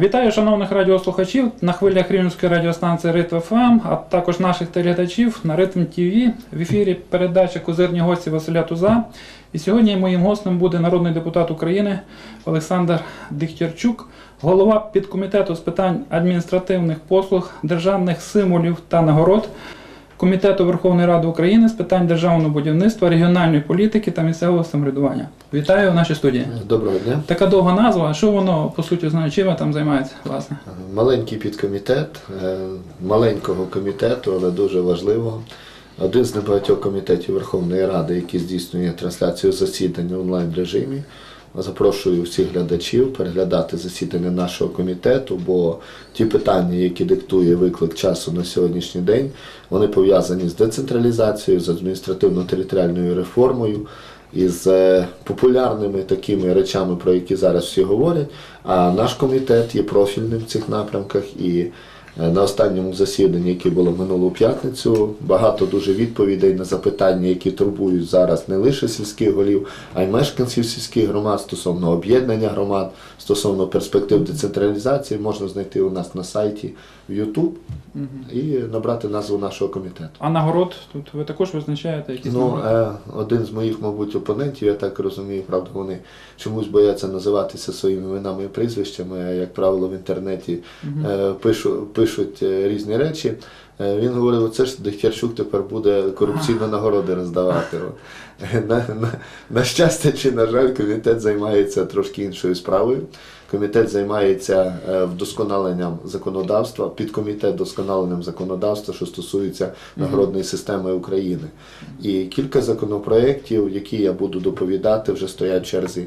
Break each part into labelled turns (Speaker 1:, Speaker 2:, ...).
Speaker 1: Вітаю шановних радіослухачів на хвилях Рівненської радіостанції Ритв ФМ, а також наших телеглядачів на Ритм ТВ. В ефірі передача Козирні гості Василя Туза. І сьогодні моїм гостем буде народний депутат України Олександр Дихтярчук, голова підкомітету з питань адміністративних послуг, державних символів та нагород. Комітету Верховної Ради України з питань державного будівництва, регіональної політики та місцевого самоврядування. Вітаю в нашій студії.
Speaker 2: Доброго дня.
Speaker 1: Така довга назва, що воно по суті знає, чим там займається, власне?
Speaker 2: Маленький підкомітет е, маленького комітету, але дуже важливого. Один з небагатьох комітетів Верховної Ради, який здійснює трансляцію засідань в онлайн режимі. Запрошую всіх глядачів переглядати засідання нашого комітету, бо ті питання, які диктує виклик часу на сьогоднішній день, вони пов'язані з децентралізацією, з адміністративно-територіальною реформою, із е, популярними такими речами, про які зараз всі говорять. А наш комітет є профільним в цих напрямках і на останньому засіданні, яке було минулу п'ятницю, багато дуже відповідей на запитання, які турбують зараз не лише сільських голів, а й мешканців сільських громад стосовно об'єднання громад, стосовно перспектив децентралізації, можна знайти у нас на сайті в YouTube і набрати назву нашого комітету.
Speaker 1: А нагород тут ви також визначаєте якісь
Speaker 2: Ну,
Speaker 1: нагороди?
Speaker 2: е, один з моїх, мабуть, опонентів, я так розумію, правда, вони чомусь бояться називатися своїми іменами і прізвищами, як правило, в інтернеті е, пишу, пишуть е, різні речі. Е, Він говорив, оце ж Дегтярчук тепер буде корупційні нагороди роздавати. На, на, на щастя чи на жаль, комітет займається трошки іншою справою. Комітет займається е, вдосконаленням законодавства, підкомітет вдосконаленням законодавства, що стосується нагородної системи України. І кілька законопроєктів, які я буду доповідати, вже стоять в черзі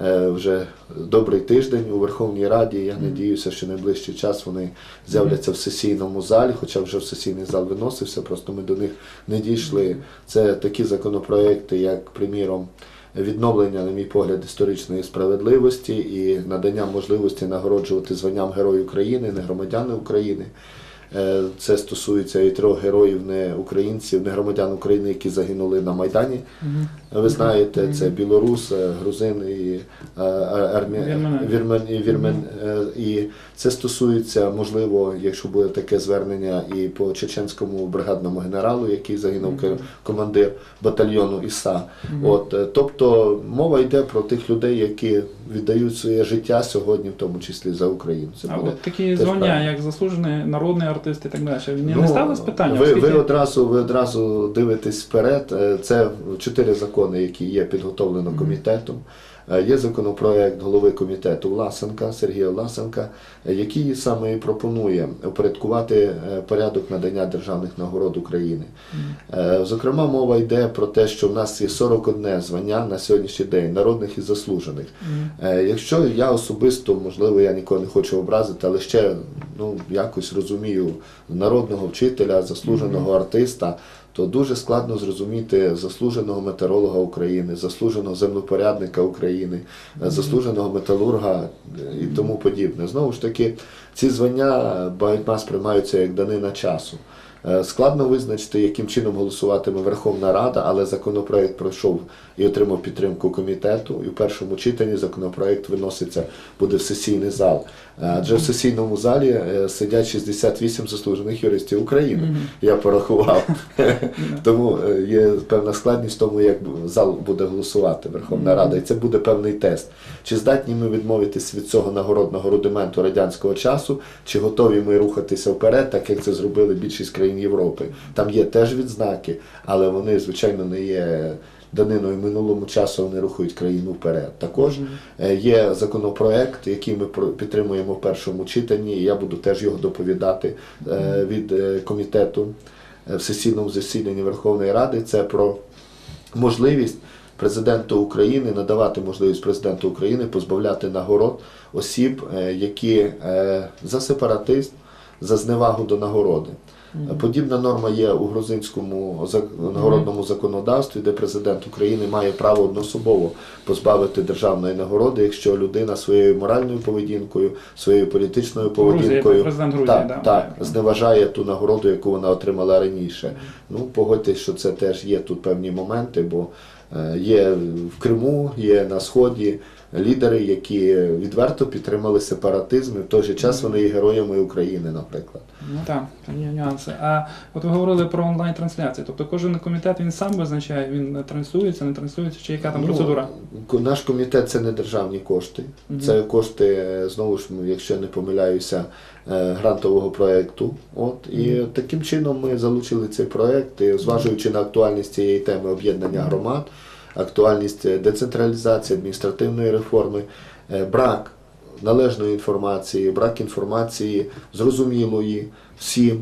Speaker 2: вже добрий тиждень у Верховній Раді. Я надіюся, що найближчий час вони з'являться в сесійному залі, хоча вже в сесійний зал виносився, просто ми до них не дійшли. Це такі законопроекти, як, приміром, відновлення, на мій погляд, історичної справедливості і надання можливості нагороджувати званням Герой України, не громадяни України. Е, Це стосується і трьох героїв, не українців, не громадян України, які загинули на Майдані. Ви знаєте, це білорус, е, грузин і е.
Speaker 1: Вірмен.
Speaker 2: вірмен, і. Е, І це стосується, можливо, якщо буде таке звернення, і по чеченському бригадному генералу, який загинув командир батальйону ІСА. От, тобто мова йде про тих людей, які віддають своє життя сьогодні, в тому числі за Україну. Це
Speaker 1: А от такі звання, як заслужений народний артист і так далі. Не,
Speaker 2: Ну,
Speaker 1: не ставилось питання?
Speaker 2: Ви,
Speaker 1: оскільки-
Speaker 2: ви, одразу, ви одразу дивитесь вперед. Це чотири закони, які є підготовлено комітетом. Е, Є законопроект голови комітету Власенка, Сергія Власенка, е, який саме і пропонує упорядкувати е, порядок надання державних нагород України. Зокрема, мова йде про те, що в нас є 41 звання на сьогоднішній день, народних і заслужених. Якщо я особисто, можливо, я нікого не хочу образити, але ще ну, якось розумію народного вчителя, заслуженого артиста, то дуже складно зрозуміти заслуженого метеоролога України, заслуженого землепорядника України, е, заслуженого металурга е, і тому подібне. Знову ж таки, ці звання багатьма сприймаються як данина часу. Е, Складно визначити, яким чином голосуватиме Верховна Рада, але законопроект пройшов і отримав підтримку комітету. І в першому читанні законопроект виноситься буде в сесійний зал. Е, Адже в сесійному залі е, сидять 68 заслужених юристів України. Я порахував. Тому є певна складність в тому, як зал буде голосувати Верховна Рада, і це буде певний тест. Чи здатні ми відмовитись від цього нагородного рудименту радянського часу, чи готові ми рухатися вперед, так як це зробили більшість країн Європи. Там є теж відзнаки, але вони, звичайно, не є. Даниною минулому часу вони рухають країну вперед. Також е, є законопроект, який ми підтримуємо в першому читанні. і Я буду теж його доповідати е, від е, комітету в сесійному засіданні Верховної Ради. Це про можливість президенту України надавати можливість президенту України позбавляти нагород осіб, які за сепаратизм, за зневагу до нагороди. Подібна норма є у грузинському нагородному законодавстві, де президент України має право одноособово позбавити державної нагороди, якщо людина своєю моральною поведінкою, своєю політичною поведінкою
Speaker 1: Грузії, да, має.
Speaker 2: зневажає ту нагороду, яку вона отримала раніше. Ну, погодьтесь, що це теж є тут певні моменти, бо е, є в Криму, є на Сході лідери, які відверто підтримали сепаратизм, і в той же час вони є героями України, наприклад.
Speaker 1: Ну так, там є нюанси. А от ви говорили про онлайн-трансляції. Тобто кожен комітет він сам визначає, він транслюється, не транслюється, чи яка там
Speaker 2: Ну,
Speaker 1: процедура?
Speaker 2: Наш комітет це не державні кошти.
Speaker 1: Мгм.
Speaker 2: Це кошти, знову ж, якщо я не помиляюся, е, грантового проєкту. От, і
Speaker 1: Мгм.
Speaker 2: таким чином ми залучили цей проєкт, зважуючи на актуальність цієї теми об'єднання громад, актуальність е, децентралізації, адміністративної реформи, е, брак належної інформації, брак інформації зрозумілої всім.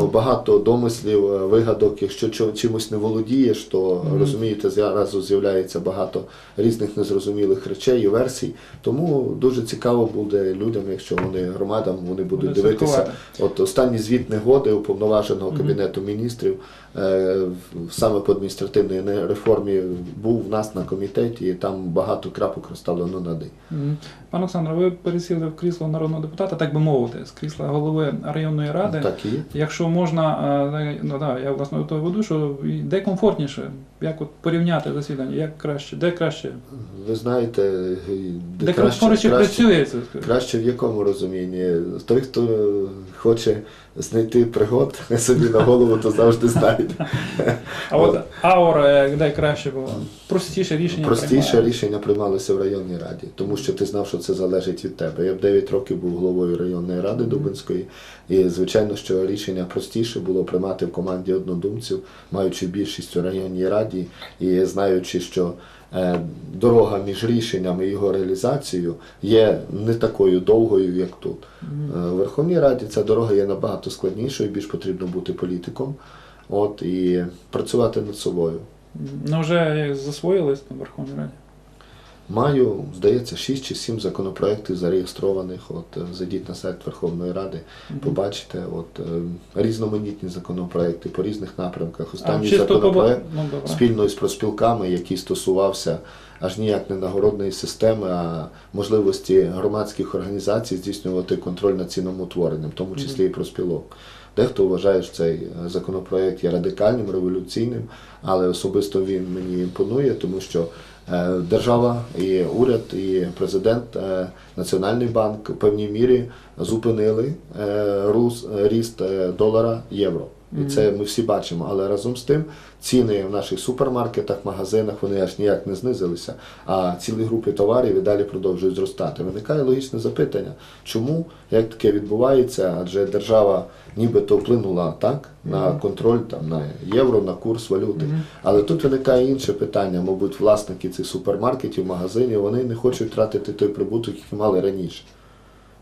Speaker 2: О, Багато домислів, е, вигадок. Якщо чимось не володієш, то
Speaker 1: Мгм.
Speaker 2: розумієте, зразу з'являється багато різних незрозумілих речей і версій. Тому дуже цікаво буде людям, якщо вони громадам вони будуть
Speaker 1: Буде
Speaker 2: дивитися. От останні звіт негоди уповноваженого
Speaker 1: Мгм.
Speaker 2: кабінету міністрів е, в- саме по адміністративній не- реформі був в нас на комітеті, і там багато крапок розставлено над «і».
Speaker 1: Мгм. Пане Олександре, ви пересіли в крісло народного депутата, так би мовити, з крісла голови районної ради.
Speaker 2: Так і є.
Speaker 1: Якщо можна, е, ну да, я власне до того веду, що де комфортніше, як от порівняти засідання, як краще, де краще,
Speaker 2: Ви знаєте, де,
Speaker 1: де
Speaker 2: краще,
Speaker 1: краще
Speaker 2: краще,
Speaker 1: працюється.
Speaker 2: краще в якому розумінні? Той, хто хоче знайти пригод собі на голову, то завжди знайде.
Speaker 1: А от аура, де краще було, простіше рішення.
Speaker 2: Простіше
Speaker 1: приймає.
Speaker 2: рішення приймалося в районній раді, тому що ти знав, що це залежить від тебе. Я в 9 років був головою районної ради Дубинської, і звичайно, що рішення простіше було приймати в команді однодумців, маючи більшість у районній раді і знаючи, що е, дорога між рішенням і його реалізацією є не такою довгою, як тут.
Speaker 1: Мгм.
Speaker 2: Е, В Верховній Раді ця дорога є набагато складнішою, більш потрібно бути політиком, от і працювати над собою.
Speaker 1: Ну вже засвоїлись на Верховній Раді.
Speaker 2: Маю, здається, 6 чи 7 законопроєктів зареєстрованих. От е, зайдіть на сайт Верховної Ради, побачите от, е, різноманітні законопроекти по різних напрямках. Останній
Speaker 1: чисто по
Speaker 2: законопроект
Speaker 1: ну,
Speaker 2: спільно із проспілками, який стосувався аж ніяк не нагородної системи, а можливості громадських організацій здійснювати контроль над ціноутворенням, в тому числі і проспілок. Дехто вважає, що цей е, законопроект є радикальним, революційним, але особисто він мені імпонує, тому що держава, і уряд, і президент, е, Національний банк в певній мірі зупинили е, е, ріст е, долара євро. І це ми всі бачимо. Але разом з тим ціни в наших супермаркетах, магазинах вони аж ніяк не знизилися, а цілі групи товарів і далі продовжують зростати. Виникає логічне запитання, чому як таке відбувається? Адже держава нібито вплинула так на контроль там на євро, на курс валюти. Але тут виникає інше питання. Мабуть, власники цих супермаркетів, магазинів, вони не хочуть втратити той прибуток, який мали раніше.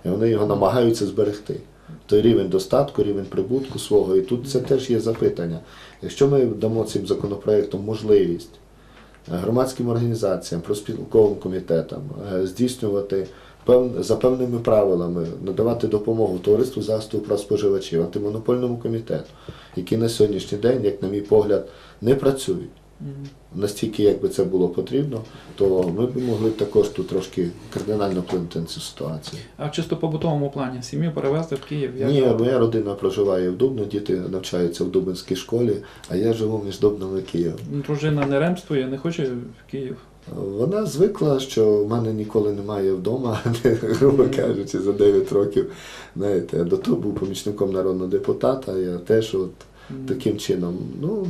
Speaker 2: І вони його намагаються зберегти. Той рівень достатку, рівень прибутку свого. І тут це теж є запитання. Якщо ми дамо цим законопроектом можливість е, громадським організаціям, проспілковим комітетам е, здійснювати за певними правилами, надавати допомогу товариству захисту прав споживачів, антимонопольному комітету, які на сьогоднішній день, як на мій погляд, не працюють. Настільки, як би це було потрібно, то ми б могли також тут трошки кардинально вплинути на цю ситуацію.
Speaker 1: А в чисто побутовому плані сім'ю перевезти в Київ. як
Speaker 2: Ні, моя родина проживає в Дубно, діти навчаються в Дубинській школі, а я живу між Дубном і Києвом.
Speaker 1: Дружина не ремствує, не хоче в Київ.
Speaker 2: Вона звикла, що в мене ніколи немає вдома, грубо кажучи, за 9 років. Знаєте, до того був помічником народного депутата, я теж от таким чином. Ну,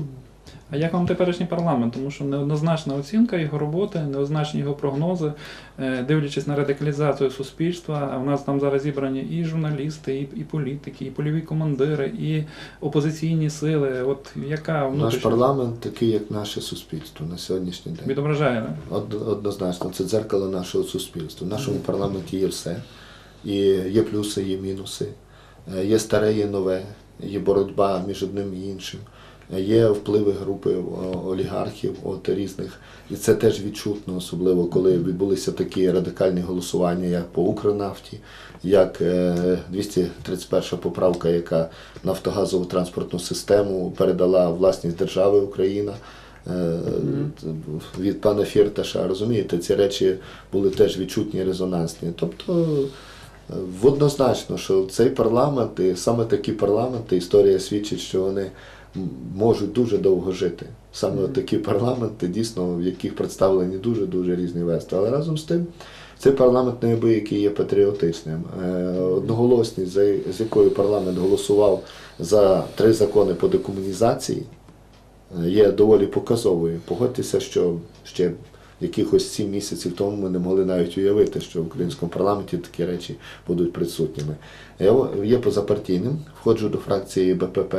Speaker 1: А як вам теперішній парламент? Тому що неоднозначна оцінка його роботи, неоднозначні його прогнози, Е, дивлячись на радикалізацію суспільства. А в нас там зараз зібрані і журналісти, і, і політики, і польові командири, і опозиційні сили. От яка
Speaker 2: наш парламент такий, як наше суспільство на сьогоднішній день.
Speaker 1: відображає? да?
Speaker 2: Од- Однозначно, це дзеркало нашого суспільства. В нашому парламенті є все. І є плюси, є мінуси. Е, Є старе, є нове, є боротьба між одним і іншим. Е, Є впливи групи олігархів от, різних. І це теж відчутно, особливо коли відбулися такі радикальні голосування, як по Укрнафті, як е, 231 поправка, яка нафтогазову транспортну систему передала власність держави Україна. Е, від пана Фірташа. Розумієте, ці речі були теж відчутні резонансні. Тобто Однозначно, що цей парламент, і саме такі парламенти, історія свідчить, що вони можуть дуже довго жити. Саме
Speaker 1: Мгм.
Speaker 2: такі парламенти, дійсно, в яких представлені дуже-дуже різні вести. Але разом з тим, цей парламент неабиякий є патріотичним. Е, Одноголосність, за- з якою парламент голосував за три закони по декомунізації, е, є доволі показовою. Погодьтеся, що ще якихось сім місяців тому ми не могли навіть уявити, що в українському парламенті такі речі будуть присутніми. Я є позапартійним, входжу до фракції БПП.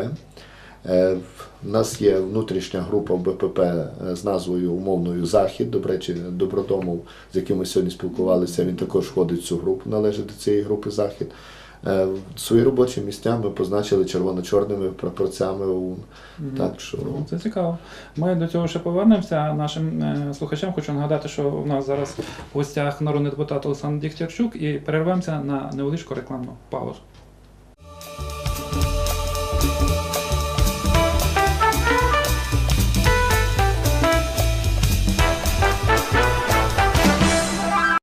Speaker 2: Е, У нас є внутрішня група БПП е, з назвою умовною Захід. До речі, Добродомов, з яким ми сьогодні спілкувалися, він також входить в цю групу, належить до цієї групи Захід. Е, Свої робочі місця ми позначили червоно-чорними прапорцями ОУН.
Speaker 1: Мгм.
Speaker 2: Так що
Speaker 1: Ну, Це цікаво. Ми до цього ще повернемося. Нашим е, слухачам хочу нагадати, що у нас зараз в гостях народний депутат Олександр Дігтярчук і перервемося на невеличку рекламну паузу.